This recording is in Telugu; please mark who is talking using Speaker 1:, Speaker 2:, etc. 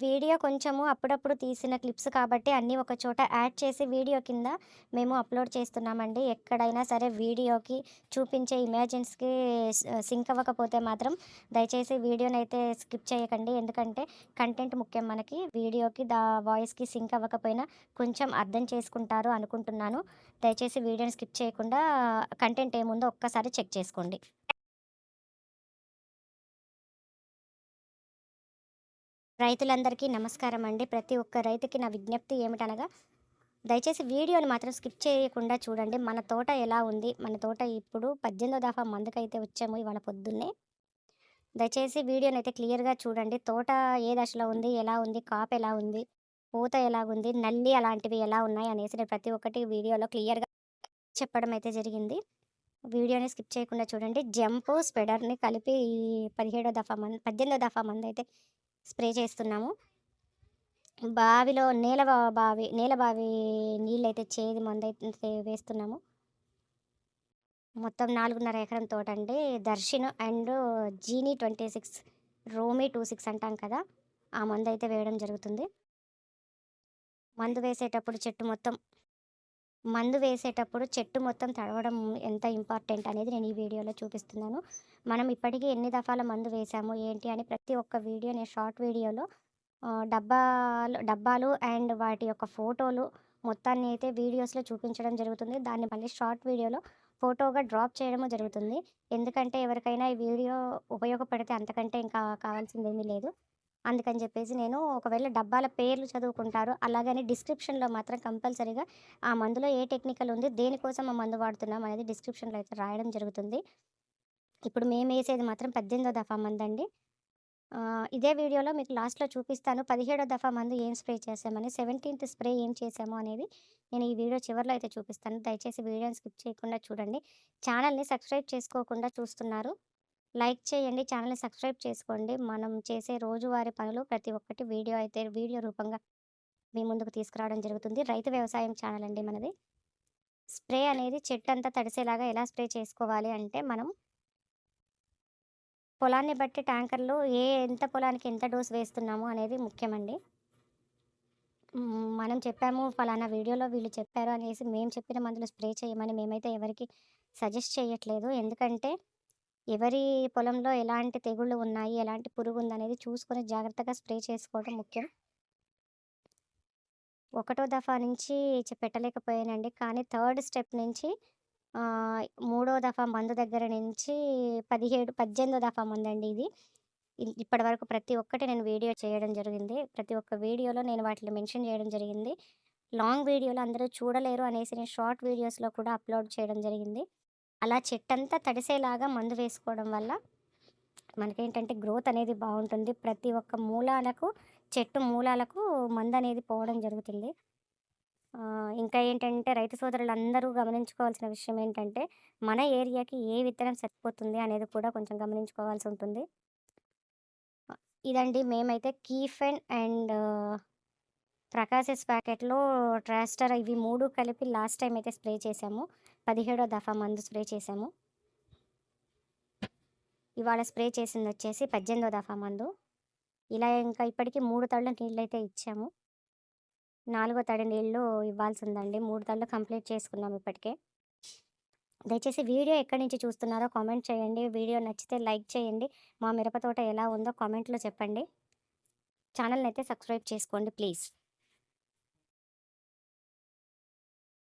Speaker 1: వీడియో కొంచెము అప్పుడప్పుడు తీసిన క్లిప్స్ కాబట్టి అన్నీ ఒక చోట యాడ్ చేసి వీడియో కింద మేము అప్లోడ్ చేస్తున్నామండి. ఎక్కడైనా సరే వీడియోకి చూపించే ఇమేజెన్స్కి సింక్ అవ్వకపోతే మాత్రం దయచేసి వీడియోని అయితే స్కిప్ చేయకండి. ఎందుకంటే కంటెంట్ ముఖ్యం మనకి. వీడియోకి దా వాయిస్కి సింక్ అవ్వకపోయినా కొంచెం అర్థం చేసుకుంటారు అనుకుంటున్నాను. దయచేసి వీడియోని స్కిప్ చేయకుండా కంటెంట్ ఏముందో ఒక్కసారి చెక్ చేసుకోండి. రైతులందరికీ నమస్కారం అండి. ప్రతి ఒక్క రైతుకి నా విజ్ఞప్తి ఏమిటనగా దయచేసి వీడియోని మాత్రం స్కిప్ చేయకుండా చూడండి. మన తోట ఎలా ఉంది? మన తోట ఇప్పుడు పద్దెనిమిదో దఫా మందుకైతే వచ్చాము ఇవాళ పొద్దున్నే. దయచేసి వీడియోని అయితే క్లియర్గా చూడండి. తోట ఏ దశలో ఉంది? ఎలా ఉంది? కాపు ఎలా ఉంది? పూత ఎలా ఉంది? నల్లి అలాంటివి ఎలా ఉన్నాయి? అనేసి నేను ప్రతి ఒక్కటి వీడియోలో క్లియర్గా చెప్పడం అయితే జరిగింది. వీడియోని స్కిప్ చేయకుండా చూడండి. జంపు స్పెడర్ని కలిపి ఈ పదిహేడో దఫా మంది పద్దెనిమిదో దఫా మంది అయితే స్ప్రే చేస్తున్నాము. బావిలో నేల బావి నేల బావి నీళ్ళైతే చేది మందు అయితే వేస్తున్నాము. మొత్తం నాలుగున్నర ఎకరం తోట అండి దర్శన్ అండ్ జీనీ ట్వంటీ సిక్స్ రోమీ టూ సిక్స్ అంటాం కదా ఆ మందు అయితే వేయడం జరుగుతుంది. మందు వేసేటప్పుడు చెట్టు మొత్తం మందు వేసేటప్పుడు చెట్టు మొత్తం తడవడం ఎంత ఇంపార్టెంట్ అనేది నేను ఈ వీడియోలో చూపిస్తున్నాను. మనం ఇప్పటికీ ఎన్ని దఫాల మందు వేసాము ఏంటి అని ప్రతి ఒక్క వీడియో నేను షార్ట్ వీడియోలో డబ్బాలు డబ్బాలు అండ్ వాటి యొక్క ఫోటోలు మొత్తాన్ని అయితే వీడియోస్లో చూపించడం జరుగుతుంది. దాన్ని మళ్ళీ షార్ట్ వీడియోలో ఫోటోగా డ్రాప్ చేయడము జరుగుతుంది. ఎందుకంటే ఎవరికైనా ఈ వీడియో ఉపయోగపడితే అంతకంటే ఇంకా కావాల్సింది ఏమీ లేదు. అందుకని చెప్పేసి నేను ఒకవేళ డబ్బాల పేర్లు చదువుకుంటారు అలాగని డిస్క్రిప్షన్లో మాత్రం కంపల్సరీగా ఆ మందులో ఏ టెక్నికల్ ఉంది దేనికోసం ఆ మందు వాడుతున్నాం అనేది డిస్క్రిప్షన్లో అయితే రాయడం జరుగుతుంది. ఇప్పుడు మేము వేసేది మాత్రం పద్దెనిమిదో దఫా మందు అండి ఇదే వీడియోలో మీకు లాస్ట్లో చూపిస్తాను. పదిహేడో దఫా మందు ఏం స్ప్రే చేసామని సెవెంటీన్త్ స్ప్రే ఏం చేసామో అనేది నేను ఈ వీడియో చివరిలో అయితే చూపిస్తాను. దయచేసి వీడియోని స్కిప్ చేయకుండా చూడండి. ఛానల్ని సబ్స్క్రైబ్ చేసుకోకుండా చూస్తున్నారు. లైక్ చేయండి ఛానల్ని సబ్స్క్రైబ్ చేసుకోండి. మనం చేసే రోజువారీ పనులు ప్రతి ఒక్కటి వీడియో అయితే వీడియో రూపంగా మీ ముందుకు తీసుకురావడం జరుగుతుంది. రైతు వ్యవసాయం ఛానల్ అండి మనది. స్ప్రే అనేది చెట్టు అంతా తడిసేలాగా ఎలా స్ప్రే చేసుకోవాలి అంటే మనం పొలాన్ని బట్టి ట్యాంకర్లు ఏ ఎంత పొలానికి ఎంత డోస్ వేస్తున్నాము అనేది ముఖ్యమండి. మనం చెప్పాము ఫలానా వీడియోలో వీళ్ళు చెప్పారు అనేసి మేము చెప్పిన మందులు స్ప్రే చేయమని మేమైతే ఎవరికి సజెస్ట్ చేయట్లేదు. ఎందుకంటే ఎవరి పొలంలో ఎలాంటి తెగుళ్ళు ఉన్నాయి? ఎలాంటి పురుగు ఉందనేది చూసుకొని జాగ్రత్తగా స్ప్రే చేసుకోవడం ముఖ్యం. ఒకటో దఫా నుంచి పెట్టలేకపోయానండి. కానీ థర్డ్ స్టెప్ నుంచి మూడో దఫా మందు దగ్గర నుంచి పదిహేడు పద్దెనిమిదో దఫా మందు అండి ఇది. ఇప్పటి వరకు ప్రతి ఒక్కటి నేను వీడియో చేయడం జరిగింది. ప్రతి ఒక్క వీడియోలో నేను వాటిని మెన్షన్ చేయడం జరిగింది. లాంగ్ వీడియోలో అందరూ చూడలేరు అనేసి నేను షార్ట్ వీడియోస్లో కూడా అప్లోడ్ చేయడం జరిగింది. అలా చెట్టంతా తడిసేలాగా మందు వేసుకోవడం వల్ల మనకేంటంటే గ్రోత్ అనేది బాగుంటుంది. ప్రతి ఒక్క మూలాలకు చెట్టు మూలాలకు మందు అనేది పోవడం జరుగుతుంది. ఇంకా ఏంటంటే రైతు సోదరులు అందరూ గమనించుకోవాల్సిన విషయం ఏంటంటే మన ఏరియాకి ఏ విత్తనం సరిపోతుంది అనేది కూడా కొంచెం గమనించుకోవాల్సి ఉంటుంది. ఇదండి మేమైతే కీఫెన్ అండ్ ప్రకాశస్ ప్యాకెట్లో ట్రాస్టర్ ఇవి మూడు కలిపి లాస్ట్ టైం అయితే స్ప్రే చేసాము. పదిహేడో దఫా మందు స్ప్రే చేసాము. ఇవాళ స్ప్రే చేసింది వచ్చేసి పద్దెనిమిదో దఫా మందు. ఇలా ఇంకా ఇప్పటికీ మూడు తళ్ళు నీళ్ళు అయితే ఇచ్చాము. నాలుగో తడి నీళ్ళు ఇవ్వాల్సి ఉందండి మూడు తళ్ళు కంప్లీట్ చేసుకున్నాం ఇప్పటికే. దయచేసి వీడియో ఎక్కడి నుంచి చూస్తున్నారో కామెంట్ చేయండి. వీడియో నచ్చితే లైక్ చేయండి. మా మిరపతోట ఎలా ఉందో కామెంట్లో చెప్పండి. ఛానల్ని అయితే సబ్స్క్రైబ్ చేసుకోండి ప్లీజ్.